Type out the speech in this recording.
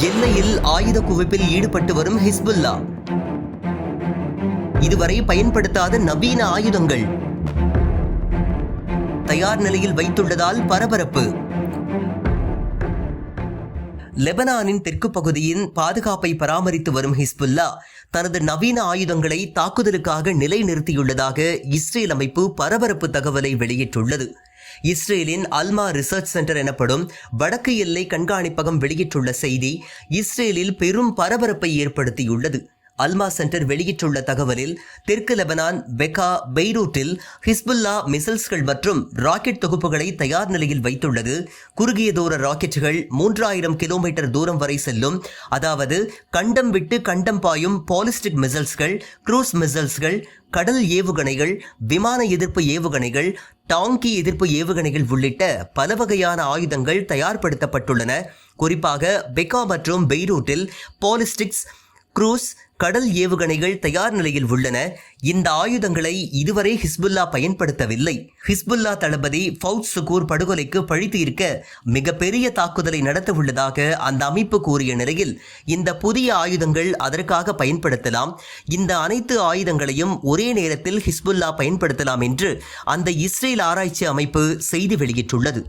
எல்லையில் ஆயுத குவிப்பில் ஈடுபட்டு வரும் ஹிஸ்புல்லா. இதுவரை பயன்படுத்தாத நவீன ஆயுதங்கள். தயார் நிலையில் வைத்துள்ளதால் பரபரப்பு. லெபனானின் தெற்கு பகுதியின் பாதுகாப்பை பராமரித்து வரும் ஹிஸ்புல்லா தனது நவீன ஆயுதங்களை தாக்குதலுக்காக நிலைநிறுத்தியுள்ளதாக இஸ்ரேல் அமைப்பு பரபரப்பு தகவலை வெளியிட்டுள்ளது. இஸ்ரேலின் அல்மா ரிசர்ச் சென்டர் எனப்படும் வடக்கு எல்லை கண்காணிப்பகம் வெளியிட்டுள்ள செய்தி இஸ்ரேலில் பெரும் பரபரப்பை ஏற்படுத்தியுள்ளது. அல்மா சென்டர் வெளியிட்டுள்ள தகவலில் தெற்கு லெபனான் பெக்கா பெய்ரூட்டில் ஹிஸ்புல்லா மிசல்ஸ்கள் மற்றும் ராக்கெட் தொகுப்புகளை தயார் நிலையில் வைத்துள்ளது. குறுகிய தூர ராக்கெட்டுகள் மூன்றாயிரம் கிலோமீட்டர் தூரம் வரை செல்லும். அதாவது கண்டம் விட்டு கண்டம் பாயும் பாலிஸ்டிக் மிசல்ஸ்கள் க்ரூஸ் மிசல்ஸ்கள் கடல் ஏவுகணைகள் விமான எதிர்ப்பு ஏவுகணைகள் டாங்கி எதிர்ப்பு ஏவுகணைகள் உள்ளிட்ட பல வகையான ஆயுதங்கள் தயார்படுத்தப்பட்டுள்ளன. குறிப்பாக பெக்கா மற்றும் பெய்ரூட்டில் பாலிஸ்டிக்ஸ் குரூஸ் கடல் ஏவுகணைகள் தயார் நிலையில் உள்ளன. இந்த ஆயுதங்களை இதுவரை ஹிஸ்புல்லா பயன்படுத்தவில்லை. ஹிஸ்புல்லா தளபதி ஃபவுத் சுகூர் படுகொலைக்கு பழி தீர்க்க மிகப்பெரிய தாக்குதலை நடத்த உள்ளதாக அந்த அமைப்பு கூறிய நிலையில் இந்த புதிய ஆயுதங்கள் அதற்காக பயன்படுத்தலாம். இந்த அனைத்து ஆயுதங்களையும் ஒரே நேரத்தில் ஹிஸ்புல்லா பயன்படுத்தலாம் என்று அந்த இஸ்ரேல் ஆராய்ச்சி அமைப்பு செய்தி வெளியிட்டுள்ளது.